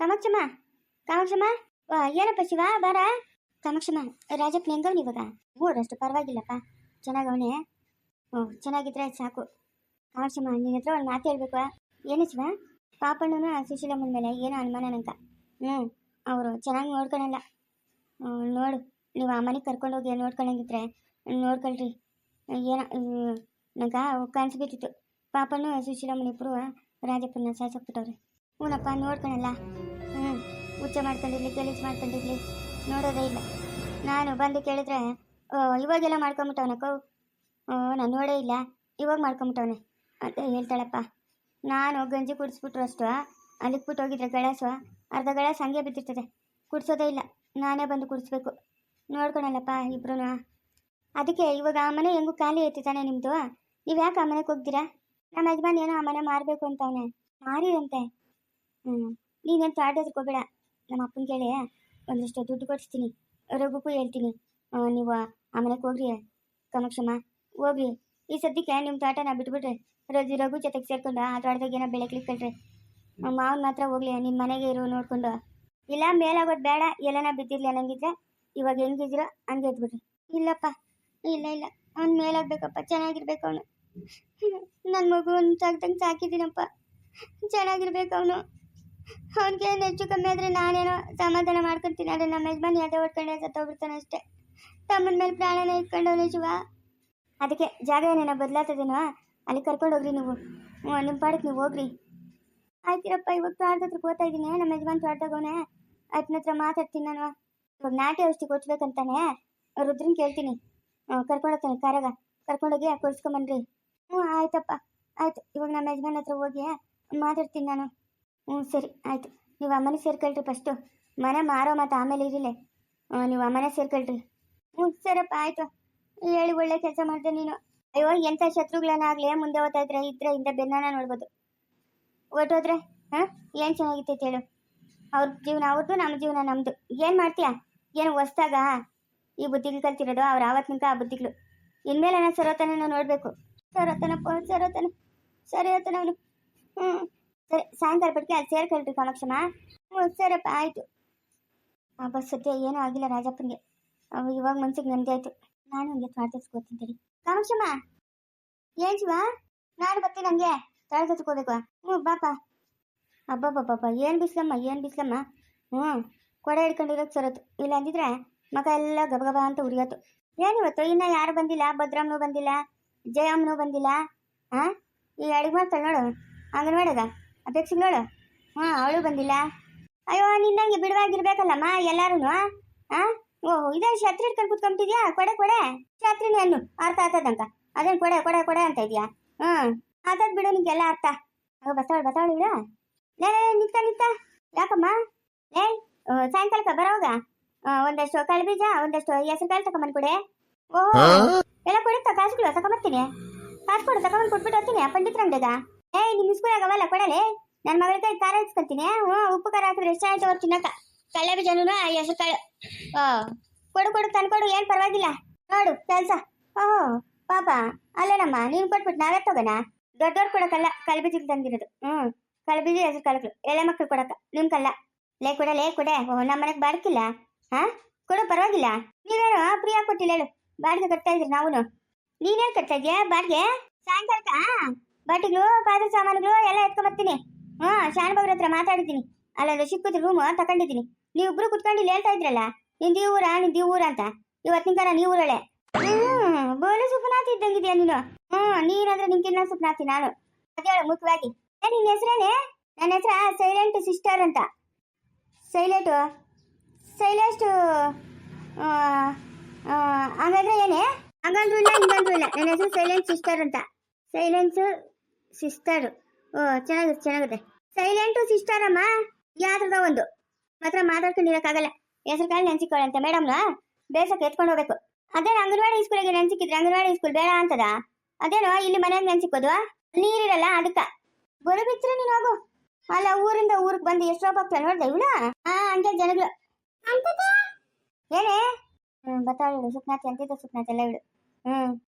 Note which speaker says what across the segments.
Speaker 1: ಕಾಮಾಕ್ಷಮ್ಮ ಕಾಮಾಕ್ಷಮ್ಮ ಏನಪ್ಪ ಶಿವ, ಬಾರ. ಕಾಮಾಕ್ಷಮ್ಮ ರಾಜಪ್ಪ ಹೆಂಗವ್ನ ಇವಾಗ ಮೂರಷ್ಟು ಪರವಾಗಿಲ್ಲಪ್ಪ. ಚೆನ್ನಾಗವನೆ. ಹ್ಞೂ ಚೆನ್ನಾಗಿದ್ರೆ ಸಾಕು. ಕಾಮಾಕ್ಷಮ್ಮ ನಿನ್ನ ಹತ್ರ ಒಂದು ಮಾತು ಹೇಳ್ಬೇಕು. ಏನು ಶಿವ? ಪಾಪಣ್ಣನ ಸುಶೀಲಮ್ಮನ ಮೇಲೆ ಏನೋ ಅನುಮಾನ ನಂಕ ಹ್ಞೂ ಅವರು ಚೆನ್ನಾಗಿ ನೋಡ್ಕೊಳಲ್ಲ. ನೋಡು, ನೀವು ಆ ಮನೆಗೆ ಕರ್ಕೊಂಡೋಗಿ ನೋಡ್ಕೊಳಂಗಿದ್ರೆ ನೋಡ್ಕೊಳ್ರಿ. ಏನೋ ನಂಗೆ ಕಾಣಿಸ್ಬಿಟ್ಟಿತ್ತು. ಪಾಪನು ಸುಶೀಲಮ್ಮನ ಇಬ್ಬರು ರಾಜಪ್ಪನ ಸಾಯಿಸೋಕ್ಬಿಟ್ಟವ್ರೆ ಹ್ಞೂನಪ್ಪ ನೋಡ್ಕೊಳಲ್ಲ. ಹುಚ್ಚ ಮಾಡ್ಕೊಂಡಿರ್ಲಿ, ಗಲೀಜು ಮಾಡ್ಕೊಂಡಿರ್ಲಿ. ನೋಡೋದೇ ಇಲ್ಲ. ನಾನು ಬಂದು ಕೇಳಿದ್ರೆ, ಓ, ಇವಾಗೆಲ್ಲ ಮಾಡ್ಕೊಂಬಿಟ್ಟವನ ಕೌ? ಓ, ನಾನು ನೋಡೇ ಇಲ್ಲ. ಇವಾಗ ಮಾಡ್ಕೊಂಬಿಟ್ಟವನೆ. ಅಂತ ಹೇಳ್ತಾಳಪ್ಪ. ನಾನು ಗಂಜಿ ಕುಡಿಸ್ಬಿಟ್ರು ಅಷ್ಟು. ಅಲ್ಲಿಗೆ ಬಿಟ್ಟು ಹೋಗಿದ್ರೆ ಗಳಾಸು. ಅರ್ಧ ಗಳಸ್ ಹಂಗೆ ಬಿದ್ದಿರ್ತದೆ. ಕುಡಿಸೋದೇ ಇಲ್ಲ. ನಾನೇ ಬಂದು ಕುಡಿಸ್ಬೇಕು. ನೋಡ್ಕೊಳಲ್ಲಪ್ಪ ಇಬ್ರು ಅದಕ್ಕೆ ಇವಾಗ ಆ ಮನೆ ಹೆಂಗೂ ಖಾಲಿ ಐತಿ ನಿಮ್ಮದು ನೀವು ಯಾಕೆ ಆ ಮನೆಗೆ ಹೋಗ್ತೀರಾ? ನಮ್ಮ ಯಜಮಾನ್ ಏನೋ ಆ ಮನೆ ಮಾರಬೇಕು ಅಂತವನೆ. ಮಾರಿರಂತೆ ಹ್ಞೂ ನೀನೇನು ತಾಡೋದಕ್ಕೆ ಹೋಗ್ಬೇಡ. ನಮ್ಮ ಅಪ್ಪನ ಕೇಳಿ, ಒಂದಿಷ್ಟು ದುಡ್ಡು ಕೊಡಿಸ್ತೀನಿ ರಘುಕ್ಕೂ ಹೇಳ್ತೀನಿ. ನೀವು ಆಮೇಲೆ ಹೋಗ್ರಿ ಕಮಕ್ಷಮ್ಮ ಹೋಗ್ರಿ. ಈ ಸದ್ಯಕ್ಕೆ ನಿಮ್ಮ ತೋಟನ ಬಿಟ್ಬಿಡ್ರಿ ರಜು ರಘು ಜೊತೆಗೆ ಸೇರ್ಕೊಂಡು ಆ ತೋಟದಾಗ ಏನೋ ಬೆಳೆ ಕ್ಲಿಕ್ಕಳ್ರಿ ಮಾವನ ಮಾತ್ರ ಹೋಗ್ಲಿ ನಿಮ್ಮ ಮನೆಗೆ ಇರು ನೋಡ್ಕೊಂಡು. ಇಲ್ಲ, ಮೇಲಾಗೋದು ಬೇಡ, ಎಲ್ಲನ ಬಿದ್ದಿರ್ಲಿ ಅನ್ನಂಗಿದ್ರೆ, ಇವಾಗ ಹೆಂಗಿದ್ರು ಹಂಗೆ ಎದ್ಬಿಡ್ರಿ ಇಲ್ಲಪ್ಪ, ಇಲ್ಲ ಇಲ್ಲ. ಅವ್ನು ಮೇಲಾಗಬೇಕಪ್ಪ, ಚೆನ್ನಾಗಿರ್ಬೇಕು ಅವನು. ನನ್ನ ಮಗುನ ತೆಗ್ದಂಗೆ ಸಾಕಿದ್ದೀನಪ್ಪ ಚೆನ್ನಾಗಿರ್ಬೇಕು ಅವನು. ಅವನಿಗೆ ಹೆಚ್ಚು ಕಮ್ಮಿ ಆದರೆ ನಾನೇನೋ ಸಮಾಧಾನ ಮಾಡ್ಕೊತೀನಿ. ಆದರೆ ನಮ್ಮ ಯಜಮಾನ್ ಅದೇ ಹೊಡ್ಕೊಂಡೆ ಸತ್ತೋಗ್ಬಿಡ್ತಾನೆ ಅಷ್ಟೇ. ತಮ್ಮನ ಮೇಲೆ ಪ್ರಾಣನ ಇಟ್ಕೊಂಡವನೇ ಶಿವ. ಅದಕ್ಕೆ ಜಾಗ ಏನೇನೋ ಬದಲಾಗ್ತದೇನೋ ಅಲ್ಲಿ ಕರ್ಕೊಂಡು ಹೋಗ್ರಿ ನೀವು. ನಿಮ್ಮ ಪಾಡಕ್ಕೆ ನೀವು ಹೋಗ್ರಿ. ಆಯ್ತಿರಪ್ಪ, ಇವಾಗ ತೋಟದ ಹತ್ರಕ್ಕೆ ಓದ್ತಾ ಇದ್ದೀನಿ. ನಮ್ಮ ಯಜಮಾನ್ ತೋಟದಾಗವನೆ ಅದನ್ನ ಹತ್ರ ಮಾತಾಡ್ತೀನಿ ನಾನು. ಇವಾಗ ನಾಟಿ ಔಷಧಿ ಕೊಡ್ಸ್ಬೇಕಂತಾನೆ. ರುದ್ರನ್ ಕೇಳ್ತೀನಿ. ಕರ್ಕೊಂಡೋಗ್ತಾನೆ ಕಾರಾಗ. ಕರ್ಕೊಂಡೋಗಿ ಕೊಡಿಸ್ಕೊಂಬನ್ರಿ ಹ್ಞೂ ಆಯ್ತಪ್ಪ. ಆಯ್ತು, ಇವಾಗ ನಮ್ಮ ಯಜಮಾನ್ ಹತ್ರ ಹೋಗಿ ಮಾತಾಡ್ತೀನಿ ನಾನು. ಹ್ಞೂ ಸರಿ, ಆಯಿತು. ನೀವು ಅಮ್ಮನ ಸೇರ್ಕೊಳ್ರಿ ಫಸ್ಟು ಮನೆ ಮಾರೋ ಮತ್ತು ಆಮೇಲೆ ಇರಿಲೆ. ನೀವು ಅಮ್ಮನ ಸೇರ್ಕೊಳ್ರಿ. ಹ್ಞೂ ಸರಪ್ಪ, ಆಯಿತು. ಹೇಳಿ, ಒಳ್ಳೆ ಕೆಲಸ ಮಾಡಿದೆ ನೀನು. ಅಯ್ಯೋ, ಎಂಥ ಶತ್ರುಗಳನ್ನಾಗಲಿ ಮುಂದೆ ಓದ್ತಾ ಇದ್ರೆ ಇದ್ರೆ ಹಿಂದೆ ಬೆನ್ನನ ನೋಡ್ಬೋದು. ಒಟ್ಟೋದ್ರೆ ಹಾಂ ಏನು ಚೆನ್ನಾಗಿತ್ತೈತೆ ಹೇಳು. ಅವ್ರ ಜೀವನ ಅವ್ರದ್ದು ನಮ್ಮ ಜೀವನ ನಮ್ಮದು ಏನು ಮಾಡ್ತೀಯಾ? ಏನು ಹೊಸ್ದಾಗ ಈ ಬುದ್ಧಿಗಳು ಕಲ್ತಿರೋದು ಅವ್ರು ಆವತ್ತಿನಕ ಆ ಬುದ್ಧಿಗಳು. ಇನ್ಮೇಲೆ ನಾನು ಸರೋತನ ನೋಡಬೇಕು. ಸರೋತನಪ್ಪ, ಸರೋತನ. ಸರಿ ಹೋತನ ಅವನು. ಹ್ಞೂ ಸರಿ, ಸಾಯಂಕಾಲ ಬಟ್ಟಿಗೆ ಅಲ್ಲಿ ಸೇರ್ಕೊಳ್ರಿ ಕಾಮಾಕ್ಷಮ್ಮ ಹ್ಞೂ ಸರಪ್ಪ ಆಯಿತು. ಬಸ್ ಸದ್ಯ ಏನೂ ಆಗಿಲ್ಲ ರಾಜಪ್ಪನಿಗೆ. ಇವಾಗ ಮನ್ಸಿಗೆ ನೆಮ್ಮದಿ ಆಯಿತು. ನಾನು ಹಂಗೆ ಪ್ರಾರ್ಥಿಸ್ಕೋತೀನಿ ತಡಿ ಕಾಮಾಕ್ಷಮ್ಮ ಏನು ಶಿವ? ನಾನು ಬರ್ತೀನಿ ಹಂಗೆ. ತಳ್ಕೊತ್ಕೋಬೇಕು ಹ್ಞೂ ಬಾಪ ಅಬ್ಬಬ್ಬಬ್ಬಬ್ಬ, ಏನು ಬಿಸ್ಲಮ್ಮ ಏನು ಬಿಸ್ಲಮ್ಮ? ಹ್ಞೂ. ಕೊಡೆ ಹಿಡ್ಕೊಂಡಿರೋದು ಸರತ್ತು. ಇಲ್ಲ ಅಂದಿದ್ರೆ ಮಗ ಎಲ್ಲ ಗಬಗಬ ಅಂತ ಉರಿಯೋತು ಏನಿವತ್ತು ಇನ್ನು ಯಾರು ಬಂದಿಲ್ಲ? ಭದ್ರಮ್ಮನು ಬಂದಿಲ್ಲ? ಜಯಮ್ಮನೂ ಬಂದಿಲ್ಲ? ಹಾಂ ಈ ಅಡುಗೆ ಮಾಡ್ತಾಳೆ ನೋಡು. ಅಂಗನವಾಡಿಗ? ಅಪೇಕ್ಷೆ ನೋಡು ಹಾಂ ಅವಳು ಬಂದಿಲ್ಲ. ಅಯ್ಯೋ ನಿನ್ನಂಗೆ ಬಿಡುವಾಗಿರ್ಬೇಕಲ್ಲಮ್ಮ ಎಲ್ಲಾರು ಹಾಂ ಓಹ್ ಇದೇ ಛತ್ರಿ ಇಟ್ಕೊಂಡು ಕುತ್ಕೊಂಬಿಟ್ಟಿದ್ಯಾ? ಕೊಡೆ ಕೊಡೆ. ಛತ್ರಿನೇ ಅನ್ನು ಅರ್ಥ ಆತದಂತ ಅದನ್ನ ಕೊಡೆ ಕೊಡೆ ಕೊಡೆ ಅಂತ ಇದೆಯಾ? ಹ್ಞೂ ಆತದ್ ಬಿಡು ನಿಂಗೆಲ್ಲ ಅರ್ಥ. ಅಯ್ಯೋ ಬಸವಳು ಬಸವಳು ಬಿಡು ಲೇ ನಿಂತ ನಿಂತ ಯಾಕಮ್ಮ? ಲೇ ಸಾಯಂಕಾಲಕ್ಕೆ ಬರೋವಾಗ? ಒಂದಷ್ಟು ಕಾಳು ಕಳ್ಬೀಜ ಒಂದಷ್ಟು ಹೆಸರು ಕಾಳು ತಗೊಂಬಂದು ಕೊಡೆ. ಓಹೋ ಎಲ್ಲ ಕೊಡುತ್ತಾ? ಕಾಸುಗಳು ತಗೊಂಬರ್ತೀನಿ. ಕಾಸು ಕೊಡು ತಗೊಂಬಂದು ಕೊಟ್ಬಿಟ್ಟು ಹೋಗ್ತೀನಿ ಪಂಡಿತರ ಅಂಗಡಿಗ ಏಯ್ ನಿಮ್ಮ ಸ್ಕೂಲ್ ಅವಲ್ಲ ಕೊಡಲೆ? ನನ್ನ ಮಗಳ ಕೈ ಖಾರ ಇಸ್ಕೊಂತೀನಿ ಹ್ಞೂ, ಉಪ್ಪು ಖಾರ ಹಾಕಿದ್ರೆ ಎಷ್ಟು ಆಯ್ತು ಅವ್ರು ತಿನ್ನಕ ಕಳ್ಳೆ ಬೀಜನೂ ಹೆಸರು ಕಾಳು ಓ ಕೊಡು ಕೊಡು, ತಂದ್ಕೊಡು, ಏನು ಪರವಾಗಿಲ್ಲ. ನೋಡು, ಕೆಲಸ. ಓಹೋ, ಪಾಪ, ಅಲ್ಲೇನಮ್ಮ, ನೀನು ಕೊಟ್ಬಿಟ್ಟು ನಾವೇ ತಗೋಣ ದೊಡ್ಡವ್ರು ಕೊಡಕ್ಕಲ್ಲ ಕಲ್ಬೀಜಿಗೆ ತಂದಿರೋದು ಹ್ಞೂ ಕಲ್ಬೀಜ ಹೆಸರು ಕಾಳುಗಳು ಎಳೆ ಮಕ್ಕಳು ಕೊಡಕ್ಕ ನಿಮ್ಗಲ್ಲ ಲೇ, ಕೊಡ, ಲೇ, ಕೊಡೆ. ಓ ನಮ್ಮ ಮನೆಗೆ ಬಾಡ್ಕಿಲ್ಲ? ಹಾ ಕೊಡು, ಪರವಾಗಿಲ್ಲ. ನೀವೇನು ಪ್ರಿಯಾ ಕೊಟ್ಟಿಲ್ಲ ಹೇಳು. ಬಾಡಿಗೆ ಕಟ್ತಾ ಇದ್ರಿ ನಾವು ನೀನೇನು ಕಟ್ತಾ ಇದೆಯಾ ಬಾಡಿಗೆ? ಸಾಯಂಕಾಲಕ್ಕ ಬಾಟಿಗಳು ಪಾತ್ರೆ ಸಾಮಾನುಗಳು ಎಲ್ಲ ಎತ್ಕೊಂಬರ್ತೀನಿ ಹ್ಞೂ, ಶಾನ್ ಬಗ್ರ ಹತ್ರ ಮಾತಾಡಿದ್ದೀನಿ. ಅಲ್ಲೊಂದು ಚಿಕ್ಕದು ರೂಮ್ ತಗೊಂಡಿದ್ದೀನಿ ನೀವಿಬ್ರು ಕುತ್ಕೊಂಡು ಇಲ್ಲಿ ಹೇಳ್ತಾ ಇದ್ರಲ್ಲ, ನಿಂದು ಊರ ನಿಂದು ಊರ ಅಂತ. ಇವತ್ತಿನ ಕಾರ ನೀವು ಊರಳೆ ಹ್ಮ್, ಬೋಲು ಸುಪ್ನಾಥ್ ಇದ್ದಂಗಿದ್ಯಾ ನೀನು? ಹ್ಮ್ ನೀನಾದ್ರೆ ನಿಂಕಿನ್ನ ಸುಪ್ನಾಥಿ ನಾನು? ಅದೇ ಹೇಳು ಮುಖ್ಯವಾಗಿ. ನಿನ್ನ ಹೆಸರೇನೆ? ನನ್ನ ಹೆಸರ ಸೈಲೆಂಟ್ ಸಿಸ್ಟರ್ ಅಂತ. ಸೈಲೆಂಟು? ಸೈಲೆಸ್ಟ್ ಹಂಗಂದ್ರೆ ಏನೇ? ಹಂಗಂದ್ರೂ ಇಲ್ಲ, ಹಿಂಗಂದ್ರೂ ಇಲ್ಲ. ನನ್ನ ಹೆಸರು ಸೈಲೆಂಟ್ ಸಿಸ್ಟರ್ ಅಂತ. Silence sister. ಓ ಚೆನ್ನಾಗಿದೆ ಚೆನ್ನಾಗಿದೆ. ಸೈಲೆಂಟು ಸಿಸ್ಟರ್ ಅಮ್ಮ ಯಾವ್ದ್ರದ ಒಂದು. ಮಾತ್ರ ಮಾತಾಡ್ಕೊಂಡಿರಕ್ಕಾಗಲ್ಲ ಹೆಸರು ಕಾಳು ನೆನ್ಸಿಕೊಳ್ಳಂತ ಮೇಡಮ್ನ? ಬೇಸಕ್ಕೆ ಎತ್ಕೊಂಡು ಹೋಗ್ಬೇಕು. ಅದೇ ಅಂಗನವಾಡಿ ಸ್ಕೂಲಿಗೆ ನೆನ್ಸಿಕ್ಕಿದ್ರೆ ಅಂಗನವಾಡಿ ಸ್ಕೂಲ್ ಬೇಡ ಅಂತದ? ಅದೇನೋ ಇಲ್ಲಿ ಮನೆಯಾಗ ನೆನ್ಸಿಕ್ಕೋದು? ನೀರಿರಲ್ಲ ಅದಕ್ಕ. ಬರು ಬಿಚ್ಚರೆ ನೀನು ಹೋಗು. ಅಲ್ಲ ಊರಿಂದ ಊರಿಗೆ ಬಂದು ಎಷ್ಟೋ ಹೋಗ್ತಾ ನೋಡ್ದೆ ಇವಳ? ಹಾ ಹಂಗೆ ಜನಗಳು. ಏನೇ? ಹ್ಮ್ ಬತ್ತಾಳು ಸುಪ್ನಾಥಿ ಅಂತಿದ್ದ ಸುಪ್ನಾಥಿ ಎಲ್ಲ ಇವಳು. ಹ್ಮ್.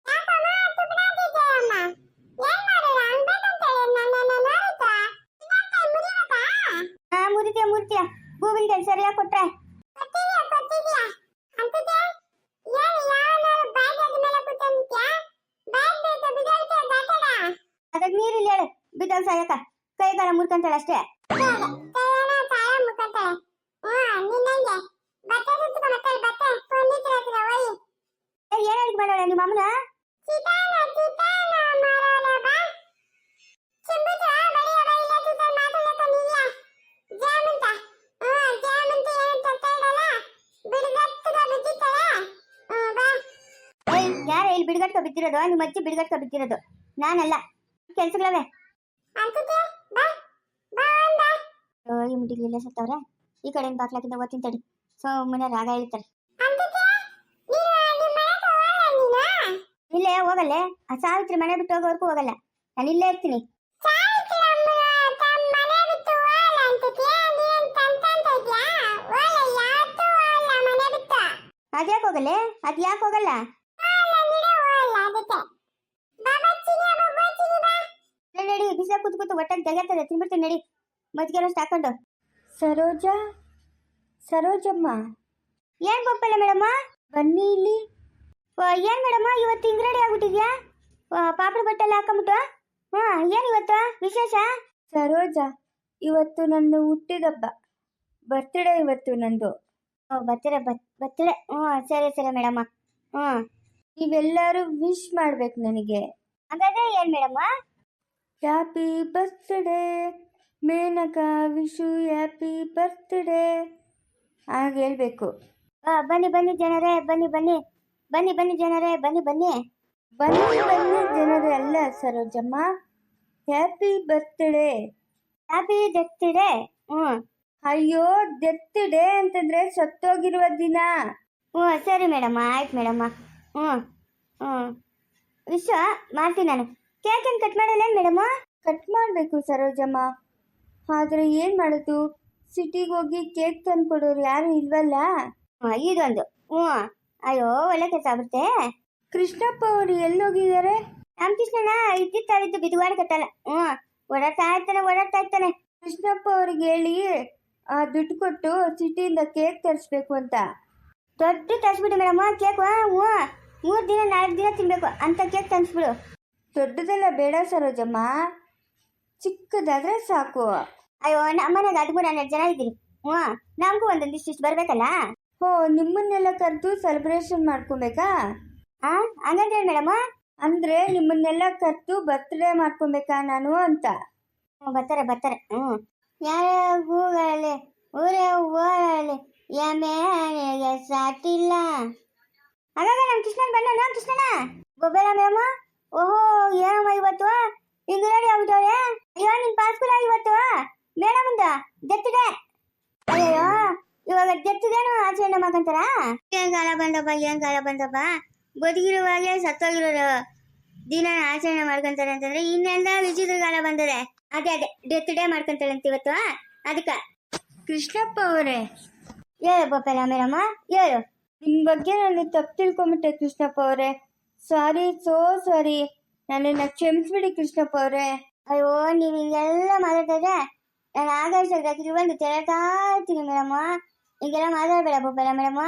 Speaker 1: ಹಾ ಗೂಗಲ್ ಕೆಲಸ ಎಲ್ಲ ಕೊಟ್ರೆ ಅದಕ್ಕೆ ನೀರಿಲ್ಲ ಹೇಳು. ಬಿದ್ದಲ್ ಸಾಯಕ. ಕೈ ಕಾಲ ಮುರ್ಕಂತಾಳೆ ಅಷ್ಟೇ. ಏನ್ ಅಡಿಗೆ ಮಾಡೋಳೆ ನಿಮ್ಮ ಅಮ್ಮನ? ಬಿದ್ದಿರೋದು ನಿಮ್ಮ ಅಜ್ಜಿ ಬಿಡ್ಗಟ್ಕೊ ಬಿದ್ದಿರೋದು ನಾನಲ್ಲ. ಕೆಲ್ಸಗಳವೆ? ಈ ಸತ್ತವ್ರೆ? ಈ ಕಡೆಯಿಂದ ಬಾಕ್ಲಾಕಿಂದ ಓದ್ತೀನಿ ತಡಿ. ಸುಮ್ಮನೆ ರಾಗ ಹೇಳ್ತಾರೆ. ಇಲ್ಲೇ ಹೋಗಲ್ಲೇ. ಆ ಸಾವಿತ್ರಿ ಮನೆ ಬಿಟ್ಟು ಹೋಗೋವರೆಗೂ ಹೋಗಲ್ಲ. ನಾನು ಇಲ್ಲೇ ಇರ್ತೀನಿ. ಅದ್ಯಾಕೆ ಹೋಗಲ್ಲೇ? ಅದ್ಯಾಕೆ ಹೋಗಲ್ಲ ನಡಿ, ನಡಿ ಬಿಸಿಲ ಕೂತು ಕೂತು ಒಟ್ಟಾಗಿ ತೆಗೆತದೆ ತಿನ್ಬಿಡ್ತೀನಿ ನಡಿ ಮಜ್ಜಿಗೆ ಅಷ್ಟು ಹಾಕೊಂಡು
Speaker 2: ಸರೋಜ ಸರೋಜಮ್ಮ
Speaker 1: ಏನ್ ಗೊಪ್ಪಲ್ಲ ಮೇಡಮ್ಮ
Speaker 2: ಬನ್ನಿ ಇಲ್ಲಿ
Speaker 1: ಏನ್ ಮೇಡಮ್ಮ ಇವತ್ತು ಹಿಂಗ್ ರೆಡಿ ಆಗ್ಬಿಟ್ಟಿದ್ಯಾ ಪಾಪಡ ಬಟ್ಟೆ ಎಲ್ಲ ಹಾಕೊಂಬಿಟ್ಟು ಹಾ ಏನ್ ಇವತ್ತು ವಿಶೇಷ
Speaker 2: ಸರೋಜ ಇವತ್ತು ನನ್ನ ಹುಟ್ಟಿದಬ್ಬ ಬರ್ತ್ಡೇ ಇವತ್ತು ನಂದು
Speaker 1: ಓ ಬತ್ತಿರ ಬತ್ತಿರ ಹ್ಞೂ ಸರಿ ಸರಿ ಮೇಡಮ್ಮ ಹ್ಞೂ
Speaker 2: ನೀವೆಲ್ಲರೂ ವಿಶ್ ಮಾಡ್ಬೇಕು ನನಗೆ
Speaker 1: ಹಾಗಾದ್ರೆ ಏನು madam
Speaker 2: happy birthday Menaka wish happy birthday ಹಾಗೆ ಹೇಳ್ಬೇಕು.
Speaker 1: ಬನ್ನಿ ಬನ್ನಿ ಜನರೇ ಬನ್ನಿ ಬನ್ನಿ. ಬನ್ನಿ ಬನ್ನಿ ಜನರೇ ಬನ್ನಿ ಬನ್ನಿ.
Speaker 2: ಬನ್ನಿ ಬನ್ನಿ ಜನರೇ ಅಲ್ಲ Sarojamma. Happy birthday
Speaker 1: happy deathday ಹ್ಞೂ.
Speaker 2: ಅಯ್ಯೋ ಡೆತ್ ಡೇ ಅಂತಂದ್ರೆ ಸತ್ತೋಗಿರುವ ದಿನ.
Speaker 1: ಹ್ಞೂ ಸರಿ ಮೇಡಮ್ಮ ಆಯ್ತು ಮೇಡಮ್ಮ. ಹ್ಞೂ ಹ್ಞೂ. ವಿಶ್ವ ಮಾಡ್ತೀನಿ ನಾನು. ಕೇಕ್ ಏನು ಕಟ್ ಮಾಡಲ್ಲ ಮೇಡಮ್ಮ
Speaker 2: ಕಟ್ ಮಾಡಬೇಕು ಸರೋಜಮ್ಮ. ಆದರೆ ಏನು ಮಾಡೋದು? ಸಿಟಿಗೆ ಹೋಗಿ ಕೇಕ್ ತಂದು ಕೊಡೋರು ಯಾರು ಇಲ್ವಲ್ಲ?
Speaker 1: ಇದೊಂದು ಹ್ಞೂ ಅಯ್ಯೋ ಒಳ್ಳೆ ಕೆಲಸ ಆಗ್ಬಿಡುತ್ತೆ.
Speaker 2: ಕೃಷ್ಣಪ್ಪ ಅವರು ಎಲ್ಲೋಗಿದ್ದಾರೆ?
Speaker 1: ರಾಮಕೃಷ್ಣನ ಇದ್ದಿದ್ದು ತಾವಿದ್ದು ಬಿದುವಾಡ ಕಟ್ಟಲ್ಲ. ಹ್ಞೂ ಓಡಾಡ್ತಾ ಇರ್ತಾನೆ ಓಡಾಡ್ತಾ ಇರ್ತಾನೆ.
Speaker 2: ಕೃಷ್ಣಪ್ಪ ಅವ್ರಿಗೆ ಹೇಳಿ ಆ ದುಡ್ಡು ಕೊಟ್ಟು ಸಿಟಿಯಿಂದ ಕೇಕ್ ತರಿಸ್ಬೇಕು ಅಂತ.
Speaker 1: ದೊಡ್ಡ ತರಿಸ್ಬಿಡು ಮೇಡಮ್ ಕೇಕ್ ಹ್ಞೂ ಮೂರು ದಿನ ನಾಲ್ಕು ದಿನ ತಿನ್ಬೇಕು. ಅಂತ ಕೇಕ್ ತರಿಸ್ಬಿಡು
Speaker 2: ದೊಡ್ಡದೆಲ್ಲ ಬೇಡ ಸರೋಜಮ್ಮ. ಚಿಕ್ಕದಾದ್ರೆ ಸಾಕು.
Speaker 1: ಅಯ್ಯೋ ನಮ್ಮನೆಗೆ ಅದಕ್ಕೂ ಹನ್ನೆರಡು ಜನ ಇದ್ದೀನಿ ಹ್ಞೂ ನಮಗೂ ಒಂದೊಂದು ಇಷ್ಟಿಷ್ಟು ಬರಬೇಕಲ್ಲ?
Speaker 2: ಹೋ ನಿಮ್ಮನ್ನೆಲ್ಲ ಕರೆದು ಸೆಲೆಬ್ರೇಷನ್ ಮಾಡ್ಕೊಬೇಕಾ?
Speaker 1: ಹಾಂ ಹಂಗಂದ್ರೆ ಮೇಡಮ್?
Speaker 2: ಅಂದರೆ ನಿಮ್ಮನ್ನೆಲ್ಲ ಕರೆದು ಬರ್ತ್ಡೇ ಮಾಡ್ಕೊಬೇಕಾ ನಾನು ಅಂತ.
Speaker 1: ಹ್ಞೂ ಬರ್ತಾರೆ ಬರ್ತಾರೆ. ಹ್ಞೂ. ಯಾರ್ಯಾವ ಹೂಗಳಲ್ಲಿ ಊರೇ ಹೂಗಳಲ್ಲಿ ಎಮ್ಮೆಗೆ ಸಾಟಿಲ್ಲ. ಹಾಗಾಗ ನಮ್ಮ ಕೃಷ್ಣನ್ ಬಂದ ನಮ್ಮ ಕೃಷ್ಣನ ಗೊಬ್ಬರ ಮೇಡಮ್? ಓಹೋ ಏನಮ್ಮ ಇವತ್ತು? ಹಿಂಗ್ ರೆಡಿ ಆಗ್ಬಿಟ್ಟವ್ರೆ. ಅಯ್ಯೋ ನಿನ್ ಪಾಸ್ಪುರ ಇವತ್ತು? ಮೇಡಮ್ ಮುಂದ ಜತ್ತಿದೆ ಅಯ್ಯೋ ಇವಾಗ ಜತ್ತಿದೇನು ಆಚರಣೆ ಮಾಡ್ಕೊಂತಾರ ಏನ್ ಕಾಲ ಬಂದಪ್ಪ ಏನ್ ಕಾಲ ಬಂದಪ್ಪ? ಬದುಕಿರುವಾಗೆ ಸತ್ತೋಗಿರೋರು ದಿನ ಆಚರಣೆ ಮಾಡ್ಕೊಂತಾರೆ ಅಂತಂದ್ರೆ ಇನ್ನೆಲ್ಲ ವಿಚಿತ್ರ ಕಾಲ ಬಂದಿದೆ ಅದೇ ಅದೇ ಡೆತ್ ಡೇ ಮಾಡ್ಕೊಂತಾರೆ ಅಂತ ಇವತ್ತು ಅದಕ್ಕ.
Speaker 2: ಕೃಷ್ಣಪ್ಪ ಅವರೇ.
Speaker 1: ಹೇಳು ಬೋಪಲ್ಲ ಮೇಡಮ್ಮ ಹೇಳು.
Speaker 2: ನಿಮ್ ಬಗ್ಗೆ ನಾನು ತಪ್ಪು ತಿಳ್ಕೊಂಬಿಟ್ಟೆ ಕೃಷ್ಣಪ್ಪ ಅವರೇ. ಸಾರಿ ಸೋ ಸಾರಿ ನನ್ನನ್ನು ಕ್ಷಮಿಸ್ಬಿಡಿ ಕೃಷ್ಣಪ್ಪ ಅವರೇ.
Speaker 1: ಅಯ್ಯೋ, ನೀವು ಹಿಂಗೆಲ್ಲ ಮಾತಾಡಿದ್ರೆ ನಾನು ಆಗಾಯಿಸಾಗಿ ಬಂದು ತೆರತಾ ಇರ್ತೀನಿ ಮೇಡಮ್ಮ ಹಿಂಗೆಲ್ಲ ಮಾತಾಡಬೇಡ ಬೋಪಲ್ಲ ಮೇಡಮ್ಮ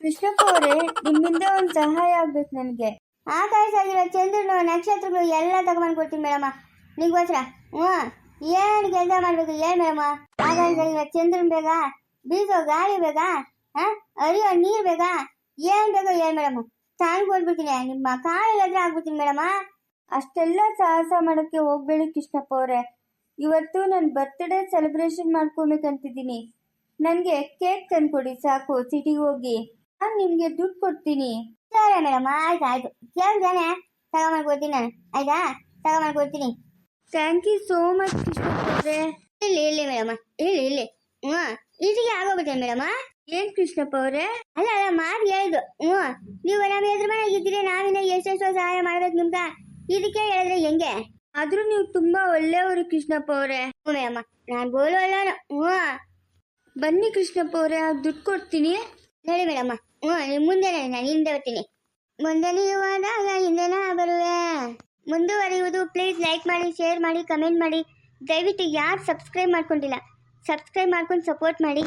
Speaker 2: ಕೃಷ್ಣಪ್ಪ ಅವರೇ, ನಿಮ್ಮಿಂದ ಒಂದು ಸಹಾಯ ಆಗ್ಬೇಕು ನನಗೆ.
Speaker 1: ಆಕಾಶ ಆಗಿರೋ ಚಂದ್ರನು, ನಕ್ಷತ್ರಗಳು ಎಲ್ಲ ತಗೊಂಬಂದು ಕೊಡ್ತೀನಿ ಮೇಡಮ್ಮ ನಿಗೋಸ್ಕರ ಹ್ಞೂ. ಏನು ಕೆಲಸ ಮಾಡಬೇಕು ಏನು ಮೇಡಮ್ಮ ಆಕಾಶಾಗಿರೋ ಚಂದ್ರನ್ ಬೇಗ, ಬೀಸೋ ಗಾಳಿ ಬೇಗ, ಹಾಂ ಅರಿಯೋ ನೀರು ಬೇಗ, ಏನು ಬೇಕೋ ಏನು ಮೇಡಮ್ಮ ತಂದು ಕೊಟ್ಬಿಡ್ತೀನಿ ನಿಮ್ಮ ಕಾಲೆಲ್ಲ ಹತ್ರ ಆಗ್ಬಿಡ್ತೀನಿ ಮೇಡಮ್ಮ
Speaker 2: ಅಷ್ಟೆಲ್ಲ ಸಾಹಸ ಮಾಡೋಕ್ಕೆ ಹೋಗ್ಬೇಡಿ ಕೃಷ್ಣಪ್ಪ ಅವರೇ. ಇವತ್ತು ನನ್ನ ಬರ್ತ್ಡೇ ಸೆಲೆಬ್ರೇಷನ್ ಮಾಡ್ಕೊಬೇಕಂತಿದ್ದೀನಿ ನನಗೆ ಕೇಕ್ ತಂದ್ಕೊಡಿ, ಸಾಕು ಸಿಟಿಗೆ ಹೋಗಿ. ನಾನು ನಿಮಗೆ ದುಡ್ಡು ಕೊಡ್ತೀನಿ.
Speaker 1: ಸರಿ ಮೇಡಮ್, ಆಯ್ತು ಆಯ್ತು. ಕೇಳ್ದಾನೆ ತಗೊಂಬಂದು ಕೊಡ್ತೀನಿ ನಾನು. ಆಯ್ತಾ? ತಗೊಂಬಂದು ಕೊಡ್ತೀನಿ
Speaker 2: thank you so much Krishnappa ಅವರೇ.
Speaker 1: ಇಲ್ಲಿ ಇಲ್ಲಿ ಮೇಡಮ್ಮ ಇಲ್ಲಿ ಇಲ್ಲಿ. ಹ್ಞೂ ಇಲ್ಲಿಗೆ ಆಗೋಗ್ಬಿಟ್ಟೆ ಮೇಡಮ್ಮ
Speaker 2: ಏನು ಕೃಷ್ಣಪ್ಪ ಅವರೇ?
Speaker 1: ಅಲ್ಲ ಅಲ್ಲ ಮಾತು ಹೇಳಿದ್ರು ಹ್ಞೂ. ನೀವು ನಮ್ಮ ಎದುರು ಮನೆಗೆ ಇದ್ದೀರಿ ನಾವಿನ್ನ ಎಷ್ಟೆಷ್ಟೋ ಸಹಾಯ ಮಾಡ್ಬೇಕು ನಿಮ್ಗ. ಇದಕ್ಕೆ ಹೇಳಿದ್ರೆ ಹೆಂಗೆ?
Speaker 2: ಆದರೂ ನೀವು ತುಂಬಾ ಒಳ್ಳೆಯವರು ಕೃಷ್ಣಪ್ಪ ಅವರೇ.
Speaker 1: ಹ್ಞೂ ಅಮ್ಮ ನಾನು ಬೋಲುವಲ್ಲ ಹ್ಞೂ.
Speaker 2: ಬನ್ನಿ ಕೃಷ್ಣಪ್ಪ ಅವರೇ ದುಡ್ಡು ಕೊಡ್ತೀನಿ.
Speaker 1: ಹೇಳಿ ಮೇಡಮ್ಮ ಹ್ಞೂ ಮುಂದೆನೇ ಮುಂದೆ ನಾನು ಹಿಂದೆ ಬರ್ತೀನಿ. ಮುಂದೆ ನೀವು ಹೋದಾಗ ಹಿಂದೆ ನಾ ಬರುವೆ. ಮುಂದುವರಿಯುವುದು ಪ್ಲೀಸ್ ಲೈಕ್ ಮಾಡಿ ಶೇರ್ ಮಾಡಿ ಕಮೆಂಟ್ ಮಾಡಿ. ದಯವಿಟ್ಟು ಯಾರು ಸಬ್ಸ್ಕ್ರೈಬ್ ಮಾಡ್ಕೊಂಡಿಲ್ಲ ಸಬ್ಸ್ಕ್ರೈಬ್ ಮಾಡ್ಕೊಂಡು ಸಪೋರ್ಟ್ ಮಾಡಿ.